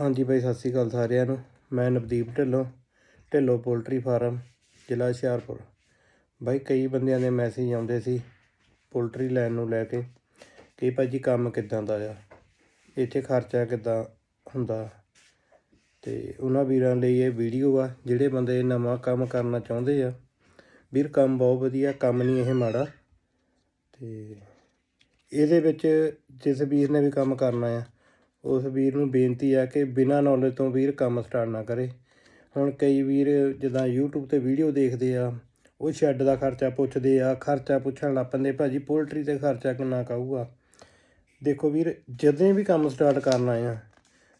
ਹਾਂਜੀ ਬਾਈ ਸਤਿ ਸ਼੍ਰੀ ਅਕਾਲ ਸਾਰਿਆਂ ਨੂੰ। ਮੈਂ ਨਵਦੀਪ ਢਿੱਲੋਂ ਢਿੱਲੋਂ ਪੋਲਟਰੀ ਫਾਰਮ, ਜ਼ਿਲ੍ਹਾ ਹੁਸ਼ਿਆਰਪੁਰ। ਬਾਈ ਕਈ ਬੰਦਿਆਂ ਦੇ ਮੈਸੇਜ ਆਉਂਦੇ ਸੀ ਪੋਲਟਰੀ ਲੈਣ ਨੂੰ ਲੈ ਕੇ ਕਿ ਭਾਜੀ ਕੰਮ ਕਿੱਦਾਂ ਦਾ ਆ? ਇੱਥੇ ਖਰਚਾ ਕਿੱਦਾਂ ਹੁੰਦਾ? ਤੇ ਉਹਨਾਂ ਵੀਰਾਂ ਲਈ ਇਹ ਵੀਡੀਓ ਆ, ਜਿਹੜੇ ਬੰਦੇ ਨਵਾਂ ਕੰਮ ਕਰਨਾ ਚਾਹੁੰਦੇ ਆ। ਵੀਰ, ਕੰਮ ਬਹੁਤ ਵਧੀਆ, ਕੰਮ ਨਹੀਂ ਇਹ ਮਾੜਾ। ਤੇ ਇਹਦੇ ਵਿੱਚ ਜਿਸ ਵੀਰ ਨੇ ਵੀ ਕੰਮ ਕਰਨਾ ਆ ਉਸ ਵੀਰ ਨੂੰ ਬੇਨਤੀ ਆ ਕਿ ਬਿਨਾਂ ਨੌਲੇਜ ਤੋਂ ਵੀਰ ਕੰਮ ਸਟਾਰਟ ਨਾ ਕਰੇ। ਹੁਣ ਕਈ ਵੀਰ ਜਿੱਦਾਂ YouTube ਤੇ ਵੀਡੀਓ ਦੇਖਦੇ ਆ, ਉਹ ਸ਼ੈੱਡ ਦਾ ਖਰਚਾ ਪੁੱਛਦੇ ਆ, ਖਰਚਾ ਪੁੱਛਣ ਲੱਗ ਪੈਂਦੇ, ਭਾਜੀ ਪੋਲਟਰੀ ਤੇ ਖਰਚਾ ਕਿੰਨਾ ਕਾਊਗਾ? ਦੇਖੋ ਵੀਰ, ਜਦੋਂ ਵੀ ਕੰਮ ਸਟਾਰਟ ਕਰਨਾ ਆ,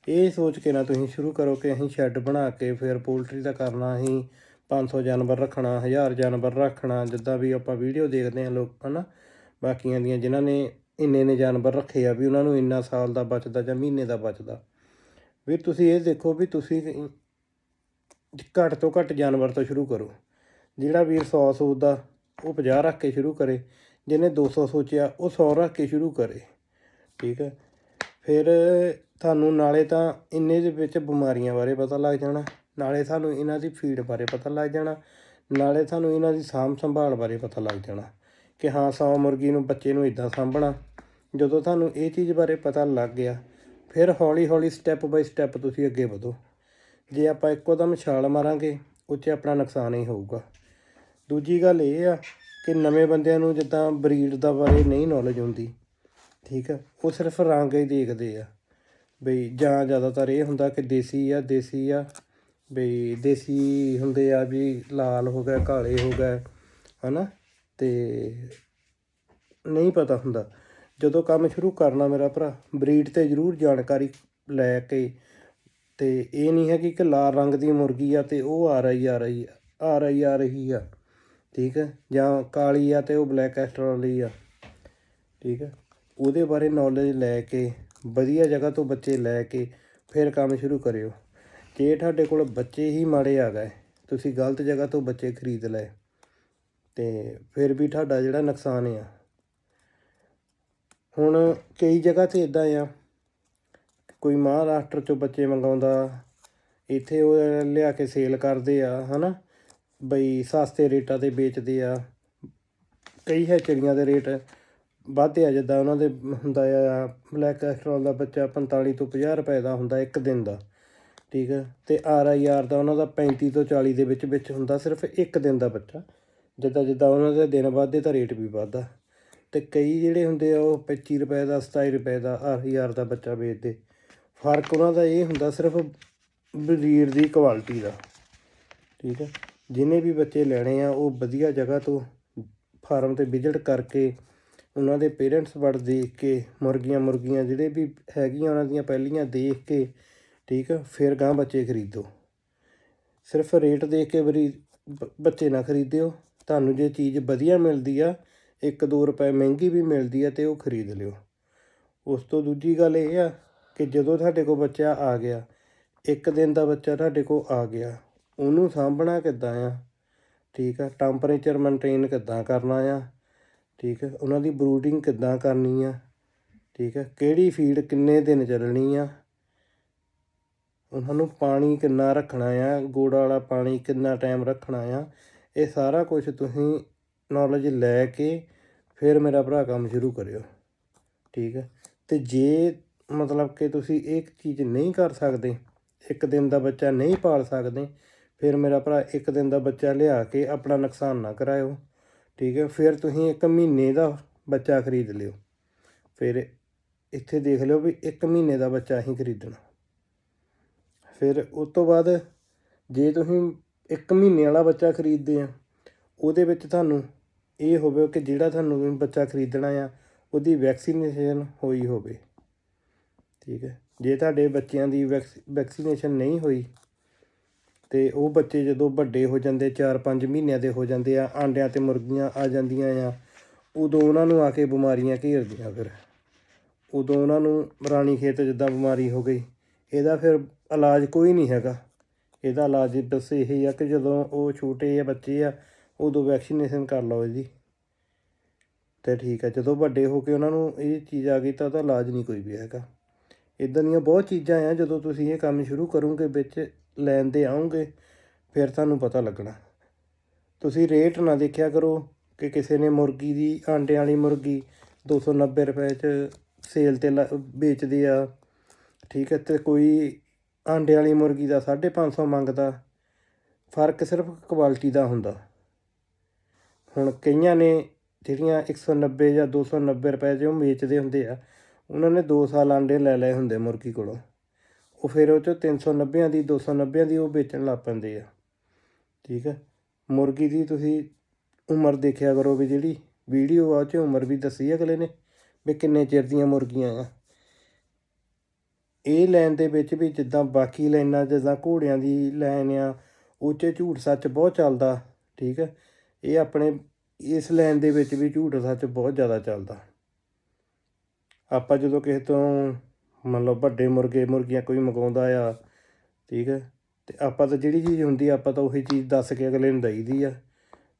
ਇਹ ਸੋਚ ਕੇ ਨਾ ਤੁਸੀਂ ਸ਼ੁਰੂ ਕਰੋ ਕਿ ਅਸੀਂ ਸ਼ੈੱਡ ਬਣਾ ਕੇ ਫਿਰ ਪੋਲਟਰੀ ਦਾ ਕਰਨਾ, ਅਸੀਂ 500 ਜਾਨਵਰ ਰੱਖਣਾ 1000 ਜਾਨਵਰ ਰੱਖਣਾ, ਜਿੱਦਾਂ ਵੀ ਆਪਾਂ ਵੀਡੀਓ ਦੇਖਦੇ ਆ ਲੋਕ, ਹਨਾ? ਬਾਕੀਆਂ ਦੀਆਂ ਜਿਨ੍ਹਾਂ ਨੇ ਇੰਨੇ ਨੇ ਜਾਨਵਰ ਰੱਖੇ ਆ ਵੀ ਉਹਨਾਂ ਨੂੰ ਇੰਨਾ ਸਾਲ ਦਾ ਬਚਦਾ ਜਾਂ ਮਹੀਨੇ ਦਾ ਬਚਦਾ। ਵੀਰ ਤੁਸੀਂ ਇਹ ਦੇਖੋ ਵੀ ਤੁਸੀਂ ਘੱਟ ਤੋਂ ਘੱਟ ਜਾਨਵਰ ਤੋਂ ਸ਼ੁਰੂ ਕਰੋ। ਜਿਹੜਾ ਵੀਰ 100 ਸੋਚਦਾ ਉਹ 50 ਰੱਖ ਕੇ ਸ਼ੁਰੂ ਕਰੇ, ਜਿਹਨੇ 200 ਸੋਚਿਆ ਉਹ 100 ਰੱਖ ਕੇ ਸ਼ੁਰੂ ਕਰੇ। ਠੀਕ ਹੈ। ਫਿਰ ਤੁਹਾਨੂੰ ਨਾਲੇ ਤਾਂ ਇੰਨੇ ਦੇ ਵਿੱਚ ਬਿਮਾਰੀਆਂ ਬਾਰੇ ਪਤਾ ਲੱਗ ਜਾਣਾ, ਨਾਲੇ ਤੁਹਾਨੂੰ ਇਹਨਾਂ ਦੀ ਫੀਡ ਬਾਰੇ ਪਤਾ ਲੱਗ ਜਾਣਾ, ਨਾਲੇ ਤੁਹਾਨੂੰ ਇਹਨਾਂ ਦੀ ਸਾਂਭ ਸੰਭਾਲ ਬਾਰੇ ਪਤਾ ਲੱਗ ਜਾਣਾ ਕਿ ਹਾਂ ਸੌ ਮੁਰਗੀ ਨੂੰ ਬੱਚੇ ਨੂੰ ਇਦਾਂ ਸਾਂਭਣਾ। ਜਦੋਂ ਤੁਹਾਨੂੰ ਇਹ ਚੀਜ਼ ਬਾਰੇ ਪਤਾ ਲੱਗ ਗਿਆ, ਫਿਰ ਹੌਲੀ ਹੌਲੀ ਸਟੈਪ ਬਾਈ ਸਟੈਪ ਤੁਸੀਂ ਅੱਗੇ ਵਧੋ। ਜੇ ਆਪਾਂ ਇੱਕੋ ਦਮ ਛਾਲ ਮਾਰਾਂਗੇ ਉਹ 'ਚ ਆਪਣਾ ਨੁਕਸਾਨ ਹੀ ਹੋਊਗਾ। ਦੂਜੀ ਗੱਲ ਇਹ ਆ ਕਿ ਨਵੇਂ ਬੰਦਿਆਂ ਨੂੰ ਜਿੱਦਾਂ ਬਰੀਡ ਦਾ ਬਾਰੇ ਨਹੀਂ ਨੌਲੇਜ ਹੁੰਦੀ, ਠੀਕ ਆ, ਉਹ ਸਿਰਫ ਰੰਗ ਹੀ ਦੇਖਦੇ ਆ। ਬਈ ਜਾਂ ਜ਼ਿਆਦਾਤਰ ਇਹ ਹੁੰਦਾ ਕਿ ਦੇਸੀ ਆ ਦੇਸੀ ਆ, ਬਈ ਦੇਸੀ ਹੁੰਦੇ ਆ ਵੀ ਲਾਲ ਹੋ ਗਏ ਕਾਲੇ ਹੋ ਗਏ ਹਨਾ? ਤੇ ਨਹੀਂ ਪਤਾ ਹੁੰਦਾ। ਜਦੋਂ ਕੰਮ ਸ਼ੁਰੂ ਕਰਨਾ ਮੇਰਾ ਭਰਾ, ਬਰੀਡ ਤੇ ਜ਼ਰੂਰ ਜਾਣਕਾਰੀ ਲੈ ਕੇ ਤੇ ਇਹ ਨਹੀਂ ਹੈ ਕਿ ਇੱਕ ਲਾਲ ਰੰਗ ਦੀ ਮੁਰਗੀ ਆ ਤੇ ਉਹ ਆ ਰਹੀ ਆ ਰਹੀ, ਆ ਆ ਰਹੀ ਆ ਰਹੀ ਆ, ਠੀਕ ਹੈ? ਜਾਂ ਕਾਲੀ ਆ ਤੇ ਉਹ ਬਲੈਕ ਐਸਟਰੋਲੀ ਆ, ਠੀਕ ਹੈ? ਉਹਦੇ ਬਾਰੇ ਨੌਲੇਜ ਲੈ ਕੇ, ਵਧੀਆ ਜਗ੍ਹਾ ਤੋਂ ਬੱਚੇ ਲੈ ਕੇ ਫਿਰ ਕੰਮ ਸ਼ੁਰੂ ਕਰਿਓ। ਜੇ ਤੁਹਾਡੇ ਕੋਲ ਬੱਚੇ ਹੀ ਮਾੜੇ ਆ ਗਏ, ਤੁਸੀਂ ਗਲਤ ਜਗ੍ਹਾ ਤੋਂ ਬੱਚੇ ਖਰੀਦ ਲਏ ਤੇ ਫਿਰ ਵੀ ਤੁਹਾਡਾ ਜਿਹੜਾ ਨੁਕਸਾਨ ਆ ਹੁਣ ਕਈ ਜਗ੍ਹਾ ਤੇ ਇਦਾਂ ਆ। ਕੋਈ ਮਹਾਰਾਸ਼ਟਰ ਚੋਂ ਬੱਚੇ ਮੰਗਾਉਂਦਾ, ਇੱਥੇ ਉਹ ਲਿਆ ਕੇ ਸੇਲ ਕਰਦੇ ਆ, ਹਨਾ? ਬਈ ਸਸਤੇ ਰੇਟਾਂ ਤੇ ਵੇਚਦੇ ਆ। ਕਈ ਹੈ ਹੈਚਰੀਆਂ ਦੇ ਰੇਟ ਵੱਧਦੇ ਆ ਜਿੱਦਾਂ ਉਹਨਾਂ ਦੇ ਹੁੰਦਾ ਆ ਬਲੈਕ ਕੈਸਟਰੋਲ ਦਾ ਬੱਚਾ 45 ਤੋਂ 50 ਰੁਪਏ ਦਾ ਹੁੰਦਾ ਇੱਕ ਦਿਨ ਦਾ, ਠੀਕ ਹੈ ਤੇ ਆਰ ਆਈ ਆਰ ਦਾ ਉਹਨਾਂ ਦਾ 35 ਤੋਂ 40 ਦੇ ਵਿੱਚ ਵਿੱਚ ਹੁੰਦਾ ਸਿਰਫ ਇੱਕ ਦਿਨ ਦਾ ਬੱਚਾ। ਜਿੱਦਾਂ ਜਿੱਦਾਂ ਉਹਨਾਂ ਦੇ ਦਿਨ ਵੱਧਦੇ ਤਾਂ ਰੇਟ ਵੀ ਵੱਧਦਾ। ਅਤੇ ਕਈ ਜਿਹੜੇ ਹੁੰਦੇ ਆ ਉਹ 25 ਰੁਪਏ ਦਾ 27 ਰੁਪਏ ਦਾ ਆਰ ਹਜ਼ਾਰ ਦਾ ਬੱਚਾ ਵੇਚਦੇ। ਫ਼ਰਕ ਉਹਨਾਂ ਦਾ ਇਹ ਹੁੰਦਾ ਸਿਰਫ ਬਰੀਡ ਦੀ ਕੁਆਲਿਟੀ ਦਾ। ਠੀਕ ਹੈ ਜਿਨੇ ਵੀ ਬੱਚੇ ਲੈਣੇ ਆ, ਉਹ ਵਧੀਆ ਜਗ੍ਹਾ ਤੋਂ ਫਾਰਮ ਤੇ ਵਿਜ਼ਿਟ ਕਰਕੇ ਉਹਨਾਂ ਦੇ ਪੇਰੈਂਟਸ ਵੜ ਦੇਖ ਕੇ, ਮੁਰਗੀਆਂ ਮੁਰਗੀਆਂ ਜਿਹੜੇ ਵੀ ਹੈਗੀਆਂ ਉਹਨਾਂ ਦੀਆਂ ਪਹਿਲੀਆਂ ਦੇਖ ਕੇ, ਠੀਕ ਆ? ਫਿਰ ਗਾਂ ਬੱਚੇ ਖਰੀਦੋ। ਸਿਰਫ ਰੇਟ ਦੇਖ ਕੇ ਬਰੀ, ਬ- ਬੱਚੇ ਨਾ ਖਰੀਦਿਓ। ਤੁਹਾਨੂੰ ਜੇ ਚੀਜ਼ ਵਧੀਆ ਮਿਲਦੀ ਆ 1-2 ਰੁਪਏ ਮਹਿੰਗੀ ਵੀ ਮਿਲਦੀ ਆ ਤੇ ਉਹ ਖਰੀਦ ਲਿਓ। ਉਸ ਤੋਂ ਦੂਜੀ ਗੱਲ ਇਹ ਆ ਕਿ ਜਦੋਂ ਤੁਹਾਡੇ ਕੋਲ ਬੱਚਾ ਆ ਗਿਆ, ਇੱਕ ਦਿਨ ਦਾ ਬੱਚਾ ਤੁਹਾਡੇ ਕੋਲ ਆ ਗਿਆ, ਉਹਨੂੰ ਸਾਂਭਣਾ ਕਿੱਦਾਂ ਆ? ਠੀਕ ਆ ਟੈਂਪਰੇਚਰ ਮੇਨਟੇਨ ਕਿੱਦਾਂ ਕਰਨਾ ਆ? ਠੀਕ ਹੈ ਉਹਨਾਂ ਦੀ ਬਰੂਡਿੰਗ ਕਿੱਦਾਂ ਕਰਨੀ ਆ? ਠੀਕ ਆ, ਕਿਹੜੀ ਫੀਡ ਕਿੰਨੇ ਦਿਨ ਚੱਲਣੀ ਆ? ਉਹਨਾਂ ਨੂੰ ਪਾਣੀ ਕਿੰਨਾ ਰੱਖਣਾ ਆ? ਗੋੜਾ ਵਾਲਾ ਪਾਣੀ ਕਿੰਨਾ ਟਾਈਮ ਰੱਖਣਾ ਆ? ਇਹ ਸਾਰਾ ਕੁਝ ਤੁਸੀਂ ਨੌਲੇਜ ਲੈ ਕੇ ਫਿਰ ਮੇਰਾ ਭਰਾ ਕੰਮ ਸ਼ੁਰੂ ਕਰਿਓ। ਠੀਕ ਹੈ? ਤੇ ਜੇ ਮਤਲਬ ਕਿ ਤੁਸੀਂ ਇੱਕ ਚੀਜ਼ ਨਹੀਂ ਕਰ ਸਕਦੇ, ਇੱਕ ਦਿਨ ਦਾ ਬੱਚਾ ਨਹੀਂ ਪਾਲ ਸਕਦੇ, ਫਿਰ ਮੇਰਾ ਭਰਾ ਇੱਕ ਦਿਨ ਦਾ ਬੱਚਾ ਲਿਆ ਕੇ ਆਪਣਾ ਨੁਕਸਾਨ ਨਾ ਕਰਾਇਓ। ਠੀਕ ਹੈ? ਫਿਰ ਤੁਸੀਂ ਇੱਕ ਮਹੀਨੇ ਦਾ ਬੱਚਾ ਖਰੀਦ ਲਿਓ। ਫਿਰ ਇੱਥੇ ਦੇਖ ਲਿਓ ਵੀ ਇੱਕ ਮਹੀਨੇ ਦਾ ਬੱਚਾ ਹੀ ਖਰੀਦਣਾ। ਫਿਰ ਉਸ ਤੋਂ ਬਾਅਦ ਜੇ ਤੁਸੀਂ ਇੱਕ ਮਹੀਨੇ ਵਾਲਾ ਬੱਚਾ ਖਰੀਦਦੇ ਆ, ਉਹਦੇ ਵਿੱਚ ਤੁਹਾਨੂੰ ਇਹ ਹੋਵੇ ਕਿ ਜਿਹੜਾ ਤੁਹਾਨੂੰ ਬੱਚਾ ਖਰੀਦਣਾ ਆ, ਉਹਦੀ ਵੈਕਸੀਨੇਸ਼ਨ ਹੋਈ ਹੋਵੇ। ਠੀਕ ਹੈ? ਜੇ ਤੁਹਾਡੇ ਬੱਚਿਆਂ ਦੀ ਵੈਕਸੀਨੇਸ਼ਨ ਨਹੀਂ ਹੋਈ, ਤੇ ਉਹ ਬੱਚੇ ਜਦੋਂ ਵੱਡੇ ਹੋ ਜਾਂਦੇ 4-5 ਮਹੀਨਿਆਂ ਦੇ ਹੋ ਜਾਂਦੇ ਆ, ਆਂਡਿਆਂ ਤੇ ਮੁਰਗੀਆਂ ਆ ਜਾਂਦੀਆਂ ਆ, ਉਦੋਂ ਉਹਨਾਂ ਨੂੰ ਆ ਕੇ ਬਿਮਾਰੀਆਂ ਘੇਰਦੀਆਂ ਫਿਰ। ਉਦੋਂ ਉਹਨਾਂ ਨੂੰ ਰਾਣੀ ਖੇਤ ਜਿੱਦਾਂ ਬਿਮਾਰੀ ਹੋ ਗਈ, ਇਹਦਾ ਫਿਰ ਇਲਾਜ ਕੋਈ ਨਹੀਂ ਹੈਗਾ। ਇਹਦਾ ਇਲਾਜ ਬਸ ਇਹ ਆ ਕਿ ਜਦੋਂ ਉਹ ਛੋਟੇ ਆ ਬੱਚੇ ਆ ਉਦੋਂ ਵੈਕਸੀਨੇਸ਼ਨ ਕਰ ਲਓ ਇਹਦੀ ਤੇ ਠੀਕ ਹੈ ਜਦੋਂ ਵੱਡੇ ਹੋ ਕੇ ਉਹਨਾਂ ਨੂੰ ਇਹ ਚੀਜ਼ ਆ ਗਈ ਤਾਂ ਉਹਦਾ ਇਲਾਜ ਨਹੀਂ ਕੋਈ ਵੀ ਹੈਗਾ। ਇਦਾਂ ਦੀਆਂ ਬਹੁਤ ਚੀਜ਼ਾਂ ਆ, ਜਦੋਂ ਤੁਸੀਂ ਇਹ ਕੰਮ ਸ਼ੁਰੂ ਕਰੋਗੇ ਵਿੱਚ, ਲੈਣ ਦੇ ਆਉਂਗੇ ਫਿਰ ਤੁਹਾਨੂੰ ਪਤਾ ਲੱਗਣਾ। ਤੁਸੀਂ ਰੇਟ ਨਾ ਦੇਖਿਆ ਕਰੋ ਕਿ ਕਿਸੇ ਨੇ ਮੁਰਗੀ ਦੀ, ਆਂਡਿਆਂ ਵਾਲੀ ਮੁਰਗੀ 290 ਰੁਪਏ ਚ ਸੇਲ ਤੇ ਲਾ- ਵੇਚਦੇ ਆ। ਠੀਕ ਹੈ ਤੇ ਕੋਈ ਆਂਡੇ ਵਾਲੀ ਮੁਰਗੀ ਦਾ 550 ਮੰਗਦਾ। ਫ਼ਰਕ ਸਿਰਫ ਕੁਆਲਿਟੀ ਦਾ ਹੁੰਦਾ। ਹੁਣ ਕਈਆਂ ਨੇ ਜਿਹੜੀਆਂ 190 ਜਾਂ 290 ਰੁਪਏ 'ਚ ਉਹ ਵੇਚਦੇ ਹੁੰਦੇ ਆ, ਉਹਨਾਂ ਨੇ 2 ਸਾਲ ਆਂਡੇ ਲੈ ਲਏ ਹੁੰਦੇ ਮੁਰਗੀ ਕੋਲੋਂ। ਉਹ ਫਿਰ ਉਹ 'ਚੋਂ 390 ਦੀ 290 ਦੀ ਉਹ ਵੇਚਣ ਲੱਗ ਪੈਂਦੇ ਆ। ਠੀਕ ਹੈ ਮੁਰਗੀ ਦੀ ਤੁਸੀਂ ਉਮਰ ਦੇਖਿਆ ਕਰੋ ਵੀ ਜਿਹੜੀ ਵੀਡੀਓ ਆ, ਉਹ 'ਚ ਉਮਰ ਵੀ ਦੱਸੀ ਅਗਲੇ ਨੇ ਵੀ ਕਿੰਨੇ ਚਿਰ ਦੀਆਂ ਮੁਰਗੀਆਂ ਆ। ਇਹ ਲਾਈਨ ਦੇ ਵਿੱਚ ਵੀ ਜਿੱਦਾਂ ਬਾਕੀ ਲਾਈਨਾਂ, ਜਿੱਦਾਂ ਘੋੜਿਆਂ ਦੀ ਲਾਈਨ ਆ, ਉਹ 'ਚ ਝੂਠ ਸੱਚ ਬਹੁਤ ਚੱਲਦਾ। ਠੀਕ ਹੈ ਇਹ ਆਪਣੇ ਇਸ ਲਾਈਨ ਦੇ ਵਿੱਚ ਵੀ ਝੂਠ ਸੱਚ ਬਹੁਤ ਜ਼ਿਆਦਾ ਚੱਲਦਾ। ਆਪਾਂ ਜਦੋਂ ਕਿਸੇ ਤੋਂ ਮੰਨ ਲਓ ਵੱਡੇ ਮੁਰਗੇ, ਮੁਰਗੀਆਂ ਕੋਈ ਮੰਗਾਉਂਦਾ ਆ, ਠੀਕ ਹੈ, ਤੇ ਆਪਾਂ ਤਾਂ ਜਿਹੜੀ ਚੀਜ਼ ਹੁੰਦੀ ਆਪਾਂ ਤਾਂ ਉਹੀ ਚੀਜ਼ ਦੱਸ ਕੇ ਅਗਲੇ ਨੂੰ ਦਈਦੀ ਆ,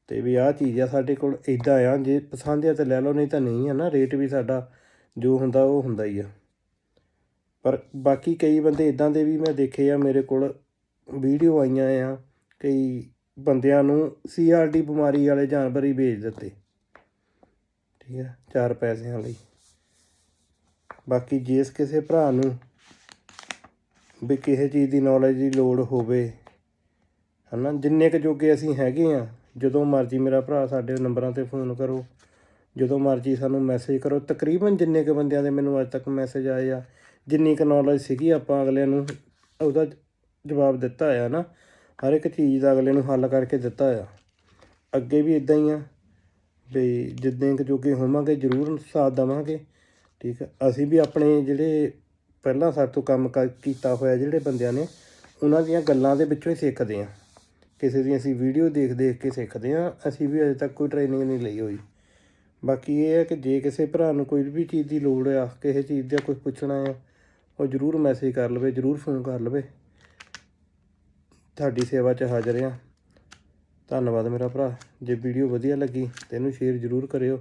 ਤੇ ਵੀ ਆਹ ਚੀਜ਼ ਆ ਸਾਡੇ ਕੋਲ ਇਦਾਂ ਆ, ਜੇ ਪਸੰਦ ਆ ਤਾਂ ਲੈ ਲਓ, ਨਹੀਂ ਤਾਂ ਨਹੀਂ ਆ ਨਾ, ਰੇਟ ਵੀ ਸਾਡਾ ਜੋ ਹੁੰਦਾ ਉਹ ਹੁੰਦਾ ਹੀ ਆ। ਪਰ ਬਾਕੀ ਕਈ ਬੰਦੇ ਇਦਾਂ ਦੇ ਵੀ ਮੈਂ ਦੇਖੇ ਆ, ਮੇਰੇ ਕੋਲ ਵੀਡੀਓ ਆਈਆਂ ਆ, ਕਈ ਬੰਦਿਆਂ ਨੂੰ ਸੀਆਰਡੀ ਬਿਮਾਰੀ ਵਾਲੇ ਜਾਨਵਰ ਹੀ ਵੇਚ ਦਿੱਤੇ। ਠੀਕ ਹੈ, ਚਾਰ ਪੈਸਿਆਂ ਲਈ। ਬਾਕੀ ਜਿਸ ਕਿਸੇ ਭਰਾ ਨੂੰ ਵੀ ਕਿਸੇ ਚੀਜ਼ ਦੀ ਨੌਲੇਜ ਦੀ ਲੋੜ ਹੋਵੇ, ਹਨਾ, ਜਿੰਨੇ ਕੁ ਜੋਗੇ ਅਸੀਂ ਹੈਗੇ ਆ ਜਦੋਂ ਮਰਜ਼ੀ ਮੇਰਾ ਭਰਾ ਸਾਡੇ ਨੰਬਰਾਂ ਤੇ ਫੋਨ ਕਰੋ, ਜਦੋਂ ਮਰਜ਼ੀ ਸਾਨੂੰ ਮੈਸੇਜ ਕਰੋ, ਤਕਰੀਬਨ ਜਿੰਨੇ ਕੁ ਬੰਦਿਆਂ ਦੇ ਮੈਨੂੰ ਅੱਜ ਤੱਕ ਮੈਸੇਜ ਆਏ ਆ, ਜਿੰਨੀ ਕੁ ਨੌਲੇਜ ਸੀਗੀ, ਆਪਾਂ ਅਗਲਿਆਂ ਨੂੰ ਉਹਦਾ ਜਵਾਬ ਦਿੱਤਾ ਆ ਨਾ ਹਰ ਇੱਕ ਚੀਜ਼ ਦਾ ਅਗਲੇ ਨੂੰ ਹੱਲ ਕਰਕੇ ਦਿੱਤਾ ਆ। ਅੱਗੇ ਵੀ ਇਦਾਂ ਹੀ ਆ ਵੀ ਜਿੱਦਾਂ ਕੁ ਜੋਗੇ ਹੋਵਾਂਗੇ, ਜ਼ਰੂਰ ਸਾਥ ਦੇਵਾਂਗੇ। ਠੀਕ ਹੈ ਅਸੀਂ ਵੀ ਆਪਣੇ ਜਿਹੜੇ ਪਹਿਲਾਂ ਸਾਡੇ ਤੋਂ ਕੰਮ ਕ- ਕੀਤਾ ਹੋਇਆ ਜਿਹੜੇ ਬੰਦਿਆਂ ਨੇ, ਉਹਨਾਂ ਦੀਆਂ ਗੱਲਾਂ ਦੇ ਵਿੱਚੋਂ ਹੀ ਸਿੱਖਦੇ ਆ। ਕਿਸੇ ਦੀ ਅਸੀਂ ਵੀਡੀਓ ਦੇਖ ਦੇਖ ਕੇ ਸਿੱਖਦੇ ਆ, ਅਸੀਂ ਵੀ ਅਜੇ ਤੱਕ ਕੋਈ ਟ੍ਰੇਨਿੰਗ ਨਹੀਂ ਲਈ ਹੋਈ। ਬਾਕੀ ਇਹ ਹੈ ਕਿ ਜੇ ਕਿਸੇ ਭਰਾ ਨੂੰ ਕੋਈ ਵੀ ਚੀਜ਼ ਦੀ ਲੋੜ ਆ, ਕਿਸੇ ਚੀਜ਼ ਦਾ ਕੁਝ ਪੁੱਛਣਾ ਆ, ਉਹ ਜ਼ਰੂਰ ਮੈਸੇਜ ਕਰ ਲਵੇ, ਜ਼ਰੂਰ ਫੋਨ ਕਰ ਲਵੇ। ਤੁਹਾਡੀ ਸੇਵਾ 'ਚ ਹਾਜ਼ਰ ਹਾਂ। ਧੰਨਵਾਦ ਮੇਰਾ ਭਰਾ। ਜੇ ਵੀਡੀਓ ਵਧੀਆ ਲੱਗੀ ਤੇ ਇਹਨੂੰ ਸ਼ੇਅਰ ਜ਼ਰੂਰ ਕਰਿਓ।